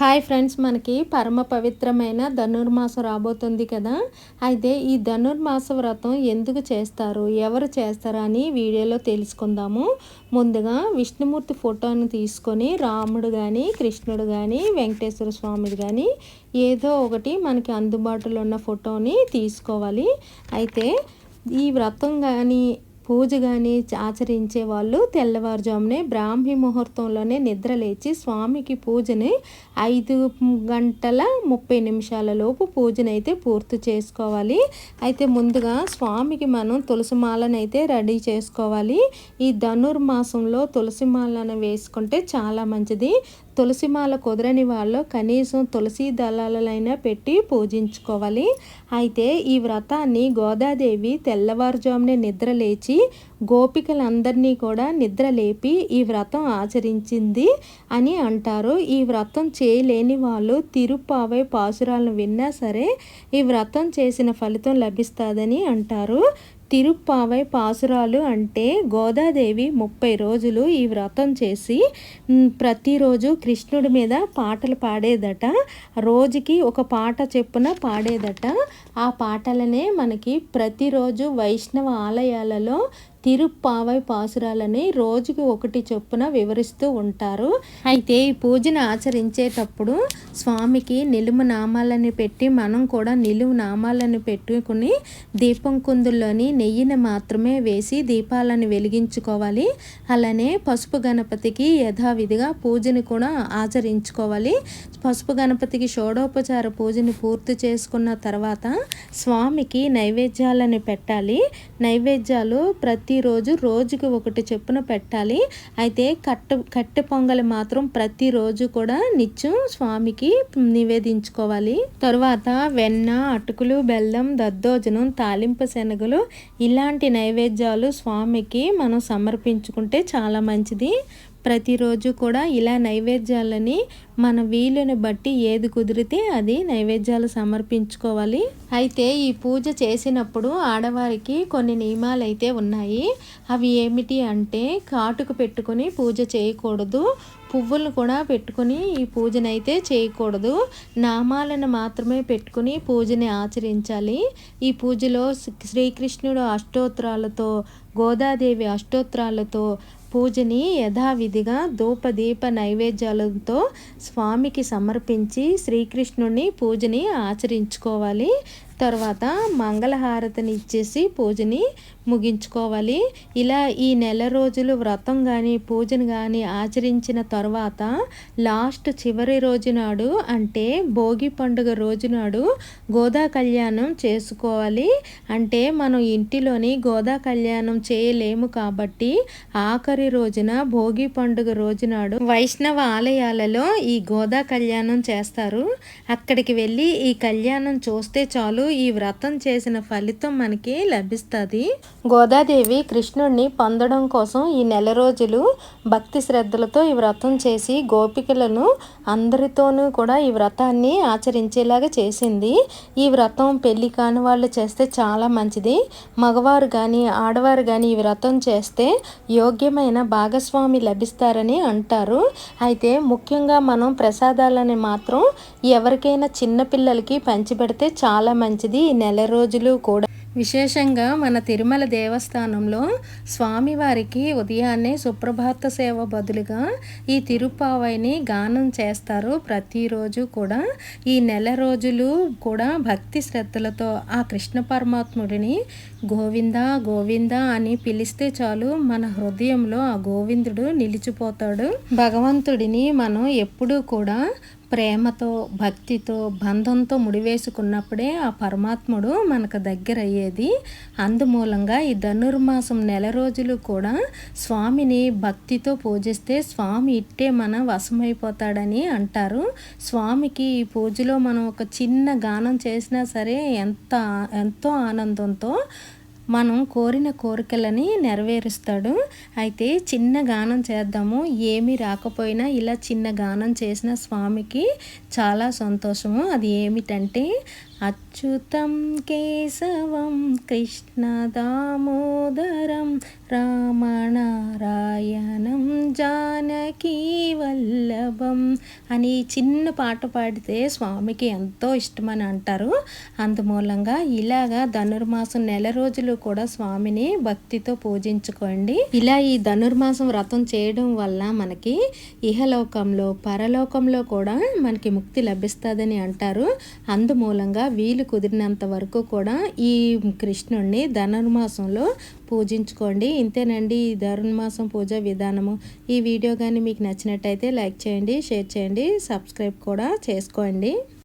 Hi friends మనకి పరమ పవిత్రమైన ధనుర్మాసం రాబోతుంది కదా? అయితే ఈ ధనుర్మాస వ్రతం ఎందుకు చేస్తారు? ఎవరు చేస్తారు అని వీడియోలో తెలుసుకుందాము. ముందుగా విష్ణుమూర్తి ఫోటోను తీసుకొని రాముడు కానీ కృష్ణుడు కానీ వెంకటేశ్వర స్వామిది కానీ ఏదో ఒకటి మనకి అందుబాటులో ఉన్న ఫోటోని తీసుకోవాలి. అయితే ఈ వ్రతం కానీ పూజ కానీ ఆచరించే వాళ్ళు తెల్లవారుజామునే బ్రాహ్మీ ముహూర్తంలోనే నిద్ర లేచి స్వామికి పూజని ఐదు గంటల ముప్పై నిమిషాల లోపు పూజనైతే పూర్తి చేసుకోవాలి. అయితే ముందుగా స్వామికి మనం తులసి అయితే రెడీ చేసుకోవాలి. ఈ ధనుర్మాసంలో తులసి మాలను వేసుకుంటే చాలా మంచిది. తులసిమాల కుదరని వాళ్ళు కనీసం తులసి దళాలైనా పెట్టి పూజించుకోవాలి. అయితే ఈ వ్రతాన్ని గోదాదేవి తెల్లవారుజామునే నిద్ర లేచి గోపికలందరినీ కూడా నిద్ర లేపి ఈ వ్రతం ఆచరించింది అని అంటారు. ఈ వ్రతం చేయలేని వాళ్ళు తిరుపావై పాసురాలను విన్నా సరే ఈ వ్రతం చేసిన ఫలితం లభిస్తుందని అంటారు. తిరుప్పావై పాసురాలు అంటే గోదాదేవి ముప్పై రోజులు ఈ వ్రతం చేసి ప్రతిరోజు కృష్ణుడి మీద పాటలు పాడేదట. రోజుకి ఒక పాట చెప్పున పాడేదట. ఆ పాటలనే మనకి ప్రతిరోజు వైష్ణవ ఆలయాలలో తిరుప్పావై పాసురాలని రోజుకి ఒకటి చొప్పున వివరిస్తూ ఉంటారు. అయితే ఈ పూజను ఆచరించేటప్పుడు స్వామికి నిలుము నామాలని పెట్టి మనం కూడా నిలువు నామాలను పెట్టుకుని దీపం కుందుల్లోని నెయ్యిని మాత్రమే వేసి దీపాలను వెలిగించుకోవాలి. అలానే పసుపు గణపతికి యథావిధిగా పూజని కూడా ఆచరించుకోవాలి. పసుపు గణపతికి షోడోపచార పూజని పూర్తి చేసుకున్న తర్వాత స్వామికి నైవేద్యాలను పెట్టాలి. నైవేద్యాలు ప్రతి ప్రతిరోజు రోజుకి ఒకటి చెప్పున పెట్టాలి. అయితే కట్ట కట్టె పొంగలి మాత్రం ప్రతిరోజు కూడా నిత్యం స్వామికి నివేదించుకోవాలి. తర్వాత వెన్న అటుకులు బెల్లం దద్దోజనం తాలింపు శనగలు ఇలాంటి నైవేద్యాలు స్వామికి మనం సమర్పించుకుంటే చాలా మంచిది. ప్రతిరోజు కూడా ఇలా నైవేద్యాలని మన వీలుని బట్టి ఏది కుదిరితే అది నైవేద్యాలు సమర్పించుకోవాలి. అయితే ఈ పూజ చేసినప్పుడు ఆడవారికి కొన్ని నియమాలు అయితే ఉన్నాయి. అవి ఏమిటి అంటే కాటుకు పెట్టుకుని పూజ చేయకూడదు పువ్వులను కూడా పెట్టుకుని ఈ పూజనైతే చేయకూడదు. నామాలను మాత్రమే పెట్టుకుని పూజని ఆచరించాలి. ఈ పూజలో శ్రీకృష్ణుడు అష్టోత్తరాలతో గోదాదేవి అష్టోత్తరాలతో పూజని యథావిధిగా ధూపదీప నైవేద్యాలతో స్వామికి సమర్పించి శ్రీకృష్ణుని పూజని ఆచరించుకోవాలి. తర్వాత మంగళహారతిని ఇచ్చేసి పూజని ముగించుకోవాలి. ఇలా ఈ నెల రోజులు వ్రతం కానీ పూజను కానీ ఆచరించిన తర్వాత లాస్ట్ చివరి రోజు నాడు అంటే భోగి పండుగ రోజు నాడు గోదా కళ్యాణం చేసుకోవాలి. అంటే మనం ఇంటిలోని గోదా కళ్యాణం చేయలేము కాబట్టి ఆఖరి రోజున భోగి పండుగ రోజు నాడు వైష్ణవ ఆలయాలలో ఈ గోదా కళ్యాణం చేస్తారు. అక్కడికి వెళ్ళి ఈ కళ్యాణం చూస్తే చాలు ఈ వ్రతం చేసిన ఫలితం మనకి లభిస్తుంది. గోదాదేవి కృష్ణుడిని పొందడం కోసం ఈ నెల రోజులు భక్తి శ్రద్ధలతో ఈ వ్రతం చేసి గోపికలను అందరితోనూ కూడా ఈ వ్రతాన్ని ఆచరించేలాగా చేసింది. ఈ వ్రతం పెళ్ళి కాని వాళ్ళు చేస్తే చాలా మంచిది. మగవారు కానీ ఆడవారు కానీ ఈ వ్రతం చేస్తే యోగ్యమైన భాగస్వామి లభిస్తారని అంటారు. అయితే ముఖ్యంగా మనం ప్రసాదాలని మాత్రం ఎవరికైనా చిన్నపిల్లలకి పంచిపెడితే చాలా మంచిది ఈ నెల రోజులు కూడా. విశేషంగా మన తిరుమల దేవస్థానంలో స్వామివారికి ఉదయాన్నే సుప్రభాత సేవ బదులుగా ఈ తిరుపావైని గానం చేస్తారు. ప్రతిరోజు కూడా ఈ నెల రోజులు కూడా భక్తి శ్రద్ధలతో ఆ కృష్ణ పరమాత్ముడిని గోవింద గోవింద అని పిలిస్తే చాలు మన హృదయంలో ఆ గోవిందుడు నిలిచిపోతాడు. భగవంతుడిని మనం ఎప్పుడూ కూడా ప్రేమతో భక్తితో బంధంతో ముడివేసుకున్నప్పుడే ఆ పరమాత్ముడు మనకు దగ్గర అయ్యేది అందుమూలంగా ఈ ధనుర్మాసం నెల రోజులు కూడా స్వామిని భక్తితో పూజిస్తే స్వామి ఇట్టే మన వశమైపోతాడని అంటారు. స్వామికి ఈ పూజలో మనం ఒక చిన్న గానం చేసినా సరే ఎంత ఎంతో ఆనందంతో మనం కోరిన కోరికలని నెరవేరుస్తాడు. అయితే చిన్న గానం చేద్దాము. ఏమీ రాకపోయినా ఇలా చిన్న గానం చేసిన స్వామికి చాలా సంతోషము. అది ఏమిటంటే అచ్యుతం కేశవం కృష్ణ దామోదరం రామనారాయణం జానకీ వల్లభం అని చిన్న పాట పాడితే స్వామికి ఎంతో ఇష్టమని అంటారు. అందుమూలంగా ఇలాగా ధనుర్మాసం నెల రోజులు కూడా స్వామిని భక్తితో పూజించుకోండి. ఇలా ఈ ధనుర్మాసం వ్రతం చేయడం వల్ల మనకి ఇహలోకంలో పరలోకంలో కూడా మనకి ముక్తి లభిస్తుందని అంటారు. అందుమూలంగా వీలు కుదిరినంత వరకు కూడా ఈ కృష్ణుడిని ధనుర్మాసంలో పూజించుకోండి. ఇంతేనండి ఈ ధనుర్మాసం పూజ విధానము. ఈ వీడియో కానీ మీకు నచ్చినట్టయితే లైక్ చేయండి షేర్ చేయండి సబ్స్క్రైబ్ కూడా చేసుకోండి.